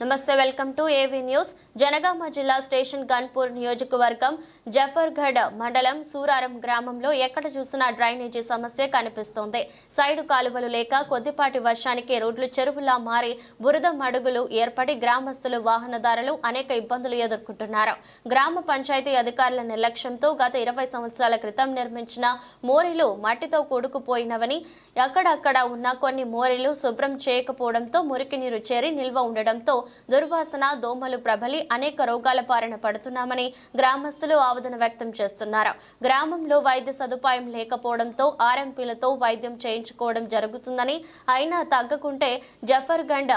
నమస్తే welcome to AV news Janagama జిల్లా station Ghanpur నియోజకవర్గం జఫర్గఢ్ మండలం సూరారం గ్రామంలో ఎక్కడ చూసినా డ్రైనేజీ సమస్య కనిపిస్తోంది. సైడు కాలువలు లేక కొద్దిపాటి వర్షానికి రోడ్లు చెరువులా మారి బురద మడుగులు ఏర్పడి గ్రామస్తులు వాహనదారులు అనేక ఇబ్బందులు ఎదుర్కొంటున్నారు. గ్రామ పంచాయతీ అధికారుల నిర్లక్ష్యంతో గత ఇరవై సంవత్సరాల క్రితం నిర్మించిన మోరీలు మట్టితో కూడుకుపోయినవని అక్కడక్కడ ఉన్న కొన్ని మోరీలు శుభ్రం చేయకపోవడంతో మురికి నీరు చేరి నిల్వ ఉండడంతో దుర్వాసన దోమలు ప్రబలి అనేక రోగాల బారిన పడుతున్నామని గ్రామస్తులు ఆవేదన వ్యక్తం చేస్తున్నారు. గ్రామంలో వైద్య సదుపాయం లేకపోవడంతో ఆర్ఎంపీలతో వైద్యం చేయించుకోవడం జరుగుతుందని అయినా తగ్గకుంటే జఫర్గండ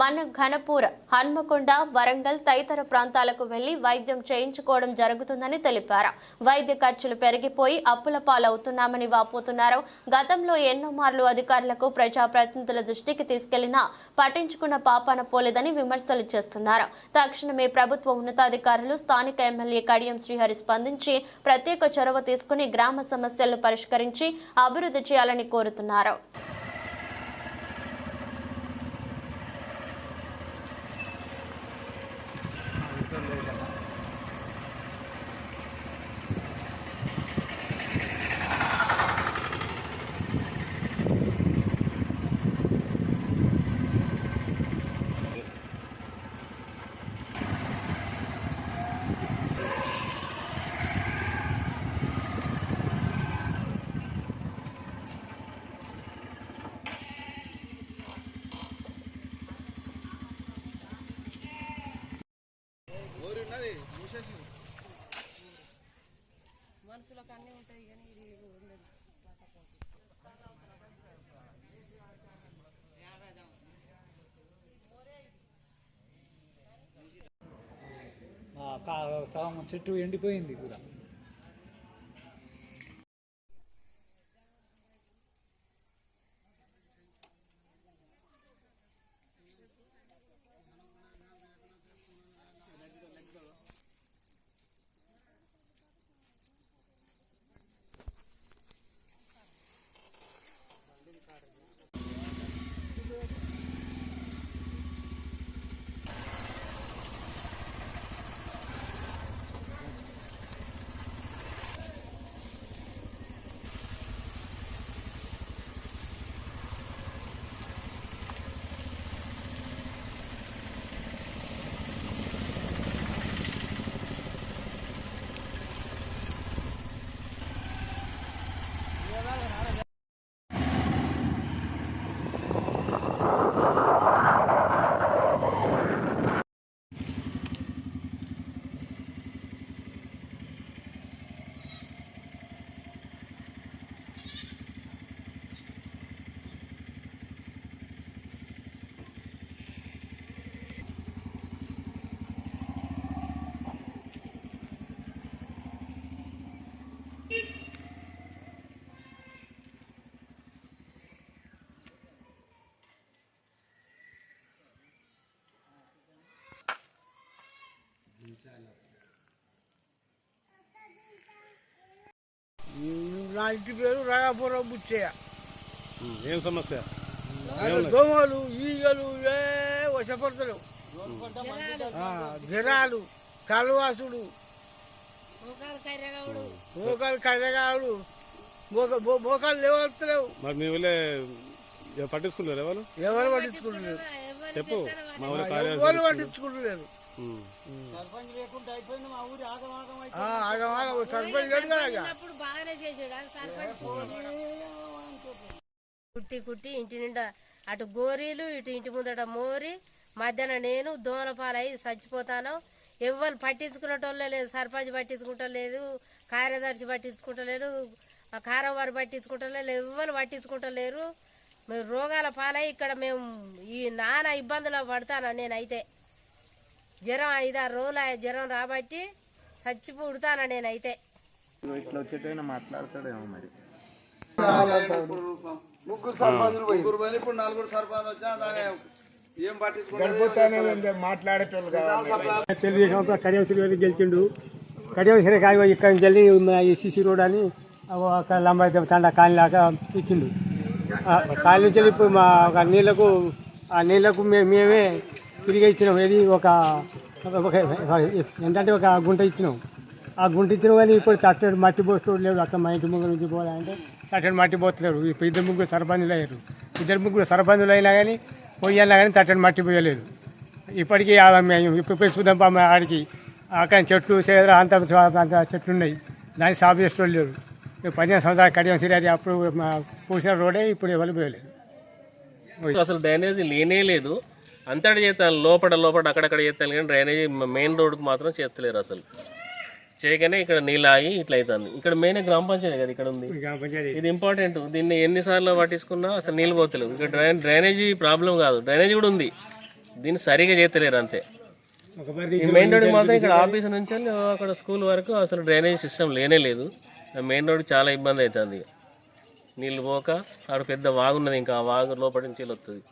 మన ఘనపూర్ హన్మకొండ వరంగల్ తదితర ప్రాంతాలకు వెళ్ళి వైద్యం చేయించుకోవడం జరుగుతుందని తెలిపారు. వైద్య ఖర్చులు పెరిగిపోయి అప్పుల పాలవుతున్నామని వాపోతున్నారు. గతంలో ఎన్నో మార్లు అధికారులకు ప్రజాప్రతినిధుల దృష్టికి తీసుకెళ్ళినా పట్టించుకున్న పాపాన పోలేదని విమర్శలు చేస్తున్నారు. తక్షణమే ప్రభుత్వ ఉన్నతాధికారులు స్థానిక ఎమ్మెల్యే కడియం శ్రీహరి స్పందించి ప్రత్యేక చొరవ తీసుకుని గ్రామ సమస్యలను పరిష్కరించి అభివృద్ధి చేయాలని కోరుతున్నారు. మనుషులకు అన్నీ ఉంటాయి కానీ ఇది ఉండదు. చెట్టు ఎండిపోయింది కూడా నా ఇంటి పేరు రాగాపురం బుచ్చయ్య ఏం సమస్య? దోమలు ఈగలు ఏ వశపడతలేవు. ఆ, జనాలు కలవాసుడు మోకాలు కర్రగాడు మోకాలు లేవత్తలేవు మరి మీ ఊళ్ళే పట్టించుకుంటారు ఎవరు? ఎవరు పట్టించుకుంటలేరు ఎవరు చెప్పు మా ఊళ్ళో ఎవరు సర్పంచ్ బాగానే చేసాడు? సర్పంచ్ కుట్టి కుట్టి ఇంటి నిండా అటు గోరీలు ఇటు ఇంటి ముందట మోరి మధ్యాహ్నం నేను దోమల పాలై చచ్చిపోతాను. ఎవ్వరు పట్టించుకునేటోళ్ళే లేదు సర్పంచ్ పట్టించుకుంటలేదు కార్యదర్శి పట్టించుకుంటలేరు ఆ కారం వారు పట్టించుకుంటలేదు ఎవ్వరు పట్టించుకుంటలేరు. మేము రోగాల పాలై ఇక్కడ మేము ఈ నానా ఇబ్బందులు పడతాను నేనైతే. జ్వరం ఐదారు రోజులు ఆ జ్వరం రాబట్టి చచ్చి పుడతాను నేనైతే. ఇట్లా వచ్చేటైనా మాట్లాడతాడేమో మరి. ముగ్గురు సర్పంచులు పోయి. ముగ్గురు ఇప్పుడు నలుగురు సర్పంచ్ వచ్చినా దాని ఏం పట్టించుకుంటారు గడిపోతానే మాట్లాడేటోళ్ళు కావాలి. తెలుగుదేశం కడియం శ్రీవారి గెలిచిండు. కడియం శ్రీ కాయ ఇక్కడ ఉన్న ఈ సిసి రోడ్ అని ఒక లంబ తండ కాలిలాగా ఇచ్చిండు. ఆ కాలి నుంచి వెళ్ళి ఇప్పుడు మా ఒక నీళ్ళకు ఆ నీళ్ళకు మే- మేమే తిరిగి ఇచ్చినాం. ఏది ఒక ఒక ఏంటంటే ఒక గుంట ఇచ్చినాం. ఆ గుంట ఇచ్చినాం కానీ ఇప్పుడు తట్టడు మట్టి పోస్తాడు లేడు అక్కడ మా ఇంటి ముగ్గురు నుంచి పోవాలంటే తట్టడు మట్టి పోతలేరు. ఇప్పుడు ఇద్దరు ముగ్గురు సర్పంచులు అయ్యారు. ఇద్దరు ముగ్గురు సర్పంచులు అయినా కానీ పోయినా కానీ తట్టడు మట్టి పోయలేదు. ఇప్పటికీ ఇప్పుడు చూద్దాం పాపం ఆడికి. అక్కడ చెట్లు చేదర అంత అంత చెట్లు ఉన్నాయి. దాన్ని సాగు చేసేవాళ్ళు లేరు. పదిహేను సంవత్సరాలు కడియం సిరారి అప్పుడు మా పూసిన రోడే ఇప్పుడు ఎవరు పోయలేదు. అసలు డ్రైనేజీ లేనే లేదు. అంతటా చేస్తాను. లోపల లోపల అక్కడక్కడ చేస్తాను కానీ డ్రైనేజీ మెయిన్ రోడ్డుకు మాత్రం చేస్తలేరు అసలు. చేయగానే ఇక్కడ నీళ్ళు ఆగి ఇట్లా అవుతుంది. ఇక్కడ మెయిన్ గ్రామ పంచాయతీ కదా ఇక్కడ ఉంది. ఇది ఇంపార్టెంట్ దీన్ని ఎన్నిసార్లు పట్టించుకున్నా అసలు నీళ్ళు పోతలేవు. ఇక్కడ డ్రై డ్రైనేజీ ప్రాబ్లం కాదు. డ్రైనేజీ కూడా ఉంది. దీన్ని సరిగా చేస్తలేరు అంతే. మెయిన్ రోడ్ మాత్రం ఇక్కడ ఆఫీస్ నుంచి అక్కడ స్కూల్ వరకు అసలు డ్రైనేజ్ సిస్టమ్ లేనే లేదు. మెయిన్ రోడ్ చాలా ఇబ్బంది అవుతుంది. నీళ్ళు పోక ఆడ పెద్ద వాగు ఉన్నది ఇంకా. ఆ వాగు లోపల నుంచి వస్తుంది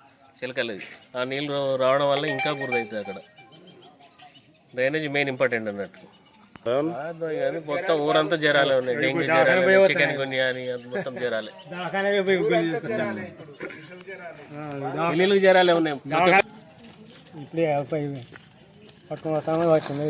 చిలకలది ఆ నీళ్ళు రావడం వల్ల ఇంకా బురద అవుతుంది అక్కడ. డ్రైనేజ్ మెయిన్ ఇంపార్టెంట్ అన్నట్టు. కానీ మొత్తం ఊరంతా జ్వరాలే ఉన్నాయి. డెంగ్యూ జ్వరాలు చికెన్ గున్యా అని మొత్తం జ్వరాలే. ఇల్లు జ్వరాలే ఉన్నాయి. ఇప్పుడే పట్టుకుని వచ్చింది